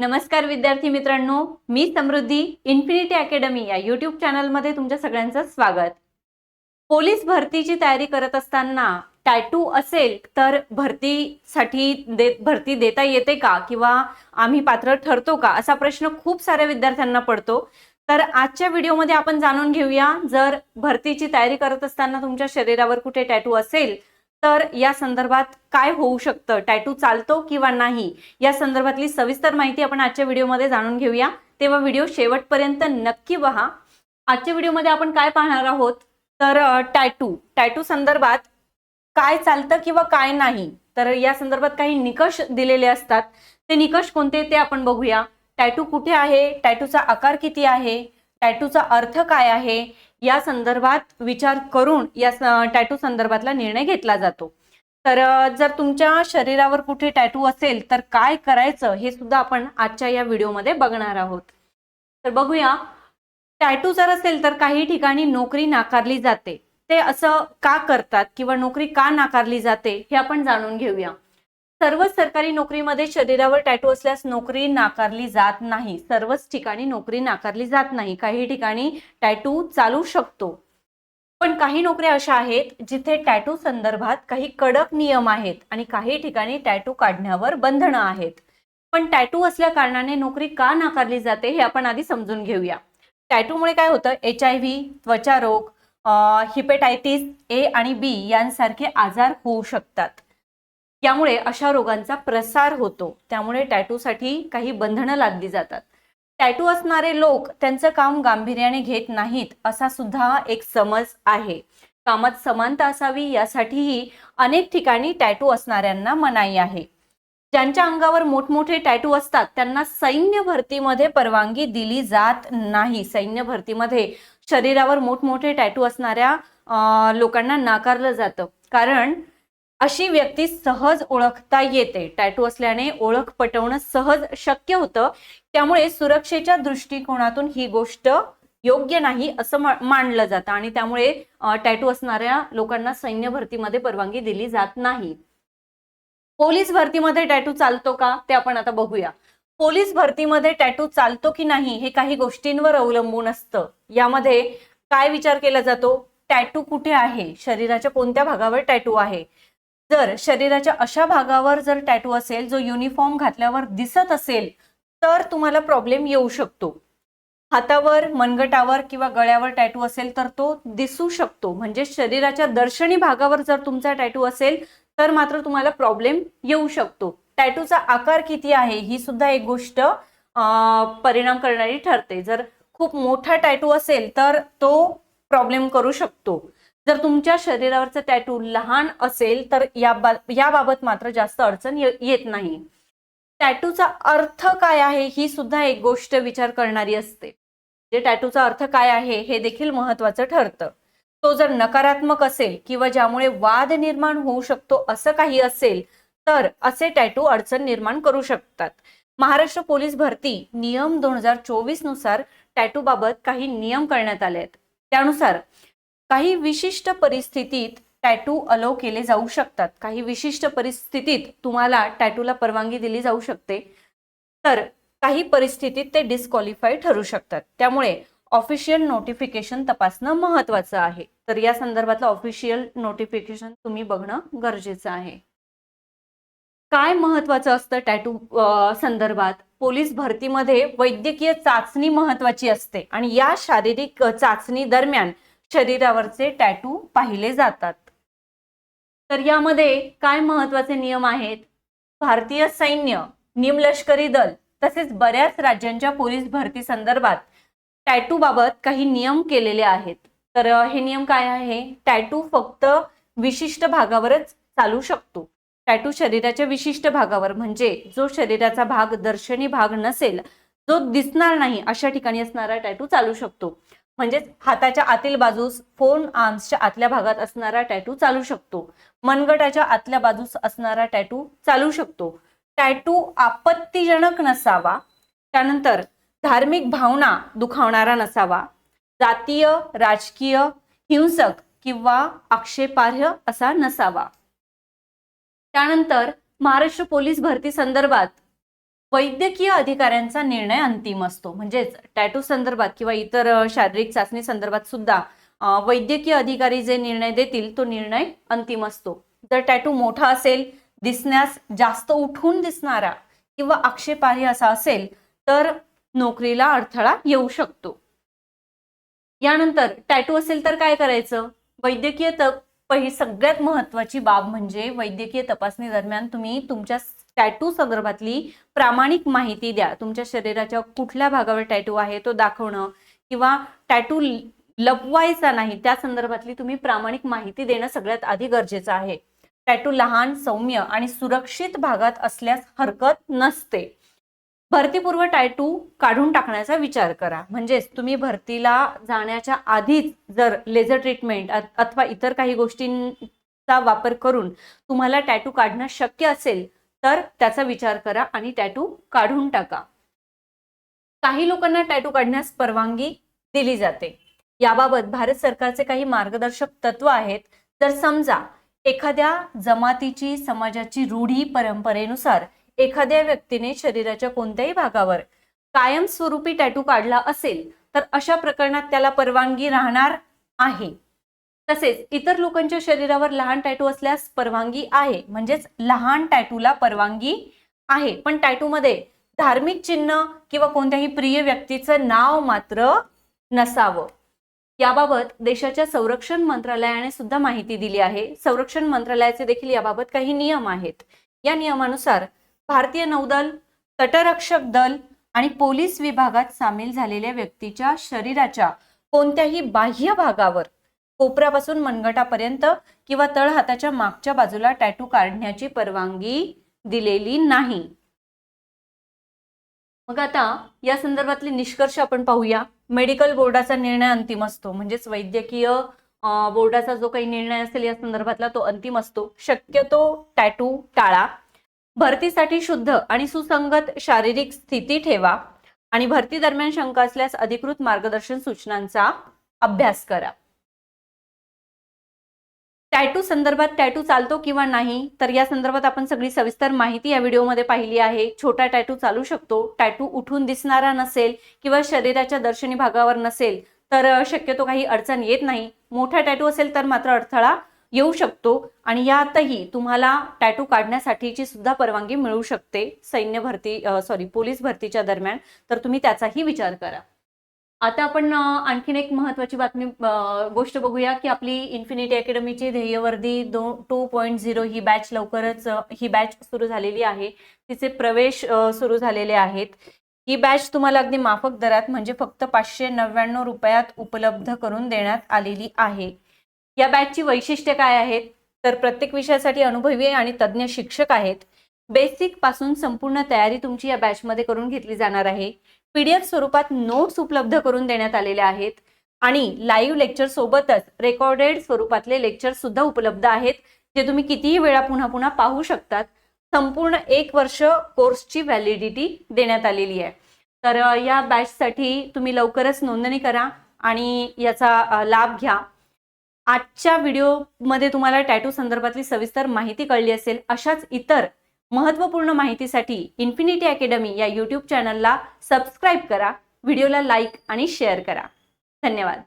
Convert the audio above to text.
नमस्कार विद्यार्थी मित्रांनो मी समृद्धी इन्फिनिटी अकॅडमी या युट्यूब चॅनलमध्ये तुमच्या सगळ्यांचं स्वागत. पोलीस भरतीची तयारी करत असताना टॅटू असेल तर भरतीसाठी दे भरती देता येते का? किंवा आम्ही पात्र ठरतो का? असा प्रश्न खूप साऱ्या विद्यार्थ्यांना पडतो. तर आजच्या व्हिडिओमध्ये आपण जाणून घेऊया जर भरतीची तयारी करत असताना तुमच्या शरीरावर कुठे टॅटू असेल तर या संदर्भात काय होऊ शकतं? टॅटू चालतो किंवा नाही? या संदर्भातली सविस्तर माहिती आपण आजच्या व्हिडिओमध्ये जाणून घेऊया. तेव्हा व्हिडिओ शेवटपर्यंत नक्की पहा आजच्या व्हिडिओमध्ये आपण काय पाहणार आहोत? तर टॅटू. टॅटू संदर्भात काय चालतं किंवा काय नाही? तर या संदर्भात काही निकष दिलेले असतात. ते निकष कोणते ते आपण बघूया. टॅटू कुठे आहे? टॅटूचा आकार किती आहे? टॅटूचा अर्थ काय आहे? या संदर्भात विचार करून या टॅटू संदर्भातला निर्णय घेतला जातो. तर जर तुमच्या शरीरावर कुठे टॅटू असेल तर काय करायचं हे सुद्धा आपण आजच्या या व्हिडिओमध्ये बघणार आहोत. तर बघूया. टॅटू जर असेल तर काही ठिकाणी नोकरी नाकारली जाते. ते असं का करतात किंवा नोकरी का नाकारली जाते हे आपण जाणून घेऊया. सर्वच सरकारी नोकरीमध्ये शरीरावर टॅटू असल्यास नोकरी नाकारली जात नाही. सर्वच ठिकाणी नोकरी नाकारली जात नाही. काही ठिकाणी टॅटू चालू शकतो. पण काही नोकऱ्या अशा आहेत जिथे टॅटू संदर्भात काही कडक नियम आहेत आणि काही ठिकाणी टॅटू काढण्यावर बंधनं आहेत. पण टॅटू असल्या कारणाने नोकरी का नाकारली जाते हे आपण आधी समजून घेऊया. टॅटूमुळे काय होतं? एच आय व्ही त्वचा रोग हिपेटायटिस ए आणि बी यांसारखे आजार होऊ शकतात. यामुळे अशा रोगांचा प्रसार होतो. त्यामुळे टॅटूसाठी काही बंधनं लादली जातात. टॅटू असणारे लोक त्यांचं काम गांभीर्याने घेत नाहीत असा सुद्धा एक समज आहे. कामात समानता असावी यासाठीही अनेक ठिकाणी टॅटू असणाऱ्यांना मनाई आहे. ज्यांच्या अंगावर मोठमोठे टॅटू असतात त्यांना सैन्य भरतीमध्ये परवानगी दिली जात नाही. सैन्य भरतीमध्ये शरीरावर मोठमोठे टॅटू असणाऱ्या लोकांना नाकारलं जातं. कारण अशी व्यक्ती सहज ओळखता येते. टॅटू असल्याने ओळख पटवणं सहज शक्य होतं. त्यामुळे सुरक्षेच्या दृष्टिकोनातून ही गोष्ट योग्य नाही असं मानलं जातं. आणि त्यामुळे टॅटू असणाऱ्या लोकांना सैन्य भरतीमध्ये परवानगी दिली जात नाही. पोलीस भरतीमध्ये टॅटू चालतो का? ते आपण आता बघूया. पोलीस भरतीमध्ये टॅटू चालतो की नाही हे काही गोष्टींवर अवलंबून असतं. यामध्ये काय विचार केला जातो? टॅटू कुठे आहे? शरीराच्या कोणत्या भागावर टॅटू आहे? जर शरीराच्या अशा भागावर जर टॅटू असेल जो युनिफॉर्म घातल्यावर दिसत असेल तर तुम्हाला प्रॉब्लेम येऊ शकतो. हातावर मनगटावर किंवा गळ्यावर टॅटू असेल तर तो दिसू शकतो. म्हणजे शरीराच्या दर्शनी भागावर जर तुमचा टॅटू असेल तर मात्र तुम्हाला प्रॉब्लेम येऊ शकतो. टॅटूचा आकार किती आहे ही सुद्धा एक गोष्ट परिणाम करणारी ठरते. जर खूप मोठा टॅटू असेल तर तो प्रॉब्लेम करू शकतो. जर तुमच्या शरीरावरचं टॅटू लहान असेल तर या याबाबत मात्र जास्त अडचण येत नाही. टॅटूचा अर्थ काय आहे ही सुद्धा एक गोष्ट विचार करणारी असते. जे टॅटूचा अर्थ काय आहे हे देखील महत्वाचं ठरतं. तो जर नकारात्मक असेल किंवा ज्यामुळे वाद निर्माण होऊ शकतो असं काही असेल तर असे टॅटू अडचण निर्माण करू शकतात. महाराष्ट्र पोलीस भरती नियम दोन हजार चोवीसनुसार टॅटू बाबत काही नियम करण्यात आले आहेत त्यानुसार काही विशिष्ट परिस्थितीत टॅटू अलो केले जाऊ शकतात. काही विशिष्ट परिस्थितीत तुम्हाला टॅटूला परवानगी दिली जाऊ शकते. तर काही परिस्थितीत ते डिस्क्वालिफाय ठरू शकतात. त्यामुळे ऑफिशियल नोटिफिकेशन तपासणं महत्वाचं आहे. तर या संदर्भातलं ऑफिशियल नोटिफिकेशन तुम्ही बघणं गरजेचं आहे. काय महत्वाचं असतं टॅटू संदर्भात? पोलीस भरतीमध्ये वैद्यकीय चाचणी महत्वाची असते. आणि या शारीरिक चाचणी दरम्यान शरीरावरचे टॅटू पाहिले जातात. तर यामध्ये काय महत्त्वाचे नियम आहेत? भारतीय सैन्य निमलष्करी दल तसेच बऱ्याच राज्यांच्या पोलीस भरती संदर्भात टॅटू बाबत काही नियम केलेले आहेत. तर हे नियम काय आहे? टॅटू फक्त विशिष्ट भागावरच चालू शकतो. टॅटू शरीराच्या विशिष्ट भागावर म्हणजे जो शरीराचा भाग दर्शनी भाग नसेल जो दिसणार नाही अशा ठिकाणी असणारा टॅटू चालू शकतो. म्हणजेच हाताच्या आतील बाजूस फोन आर्म्सच्या आतल्या भागात असणारा टॅटू चालू शकतो. मनगटाच्या आतल्या बाजूस असणारा टॅटू चालू शकतो. टॅटू आपत्तीजनक नसावा त्यानंतर धार्मिक भावना दुखावणारा नसावा जातीय राजकीय हिंसक किंवा आक्षेपार्ह असा नसावा. त्यानंतर महाराष्ट्र पोलीस भरती संदर्भात वैद्यकीय अधिकाऱ्यांचा निर्णय अंतिम असतो. म्हणजेच टॅटू संदर्भात किंवा इतर शारीरिक चाचणी संदर्भात सुद्धा वैद्यकीय अधिकारी जे निर्णय देतील तो निर्णय अंतिम असतो. जर टॅटू मोठा असेल दिसण्यास जास्त उठून दिसणारा किंवा आक्षेपार्ह असा असेल तर नोकरीला अडथळा येऊ शकतो. यानंतर टॅटू असेल तर काय करायचं? वैद्यकीय तप पहिली सगळ्यात महत्वाची बाब म्हणजे वैद्यकीय तपासणी दरम्यान तुम्ही तुमच्या टॅटू संदर्भातली प्रामाणिक माहिती द्या. तुमच्या शरीराच्या कुठल्या भागावर टॅटू आहे तो दाखवणं किंवा टॅटू लपवायचा नाही त्या संदर्भातली तुम्ही प्रामाणिक माहिती देणं सगळ्यात आधी गरजेचं आहे. टॅटू लहान सौम्य आणि सुरक्षित भागात असल्यास हरकत नसते. भरतीपूर्व टॅटू काढून टाकण्याचा विचार करा. म्हणजेच तुम्ही भरतीला जाण्याच्या आधीच जर लेझर ट्रीटमेंट अथवा इतर काही गोष्टींचा वापर करून तुम्हाला टॅटू काढणं शक्य असेल तर त्याचा विचार करा आणि टॅटू काढून टाका. काही लोकांना टॅटू काढण्यास परवानगी दिली जाते. याबाबत भारत सरकारचे काही मार्गदर्शक तत्व आहेत. तर समजा एखाद्या जमातीची समाजाची रूढी परंपरेनुसार एखाद्या व्यक्तीने शरीराच्या कोणत्याही भागावर कायमस्वरूपी टॅटू काढला असेल तर अशा प्रकरणात त्याला परवानगी राहणार आहे. तसेच इतर लोकांच्या शरीरावर लहान टॅटू असल्यास परवानगी आहे. म्हणजेच लहान टॅटूला परवानगी आहे. पण टॅटूमध्ये धार्मिक चिन्ह किंवा कोणत्याही प्रिय व्यक्तीचं नाव मात्र नसावं. याबाबत देशाच्या संरक्षण मंत्रालयाने सुद्धा माहिती दिली आहे. संरक्षण मंत्रालयाचे देखील याबाबत काही नियम आहेत. या नियमानुसार भारतीय नौदल तटरक्षक दल आणि पोलीस विभागात सामील झालेल्या व्यक्तीच्या शरीराच्या कोणत्याही बाह्य भागावर कोपऱ्यापासून मनगटापर्यंत किंवा तळ हाताच्या मागच्या बाजूला टॅटू काढण्याची परवानगी दिलेली नाही. मग आता या संदर्भातले निष्कर्ष आपण पाहूया. मेडिकल बोर्डाचा निर्णय अंतिम असतो. म्हणजेच वैद्यकीय बोर्डाचा जो काही निर्णय असेल या संदर्भातला तो अंतिम असतो. शक्यतो टॅटू टाळा. भरतीसाठी शुद्ध आणि सुसंगत शारीरिक स्थिती ठेवा आणि भरती दरम्यान शंका असल्यास अधिकृत मार्गदर्शन सूचनांचा अभ्यास करा. टॅटू संदर्भात टॅटू चालतो किंवा नाही तर या संदर्भात आपण सगळी सविस्तर माहिती या व्हिडिओमध्ये पाहिली आहे. छोटा टॅटू चालू शकतो. टॅटू उठून दिसणारा नसेल किंवा शरीराच्या दर्शनी भागावर नसेल तर शक्यतो काही अडचण येत नाही. मोठा टॅटू असेल तर मात्र अडथळा येऊ शकतो आणि यातही तुम्हाला टॅटू काढण्यासाठीची सुद्धा परवानगी मिळू शकते सैन्य भरती सॉरी पोलीस भरतीच्या दरम्यान. तर तुम्ही त्याचाही विचार करा. आता आपण आणखीन एक महत्वाची बातमी गोष्ट बघूया की आपली इन्फिनिटी अकॅडमीची ध्येयवर्दी दो टू पॉईंट झिरो ही बॅच लवकरच ही बॅच सुरू झालेली आहे. तिचे प्रवेश सुरू झालेले आहेत. ही बॅच तुम्हाला अगदी माफक दरात म्हणजे फक्त पाचशे नव्याण्णव रुपयात उपलब्ध करून देण्यात आलेली आहे. या बॅचची वैशिष्ट्ये काय आहेत? तर प्रत्येक विषयासाठी अनुभवी आणि तज्ज्ञ शिक्षक आहेत. बेसिकपासून संपूर्ण तयारी तुमची या बॅचमध्ये करून घेतली जाणार आहे. पीडीएफ स्वरूपात नोट्स उपलब्ध करून देण्यात आलेले आहेत. आणि लाईव्ह लेक्चर सोबतच रेकॉर्डेड स्वरूपातले लेक्चर सुद्धा उपलब्ध आहेत जे तुम्ही कितीही वेळा पुन्हा पुन्हा पाहू शकतात. संपूर्ण एक वर्ष कोर्सची व्हॅलिडिटी देण्यात आलेली आहे. तर या बॅचसाठी तुम्ही लवकरच नोंदणी करा आणि याचा लाभ घ्या. आजच्या व्हिडिओमध्ये तुम्हाला टॅटू संदर्भातली सविस्तर माहिती कळली असेल अशाच इतर महत्त्वपूर्ण माहितीसाठी इन्फिनिटी अकॅडमी या यूट्यूब चॅनलला सबस्क्राईब करा व्हिडिओला लाईक आणि शेअर करा. धन्यवाद.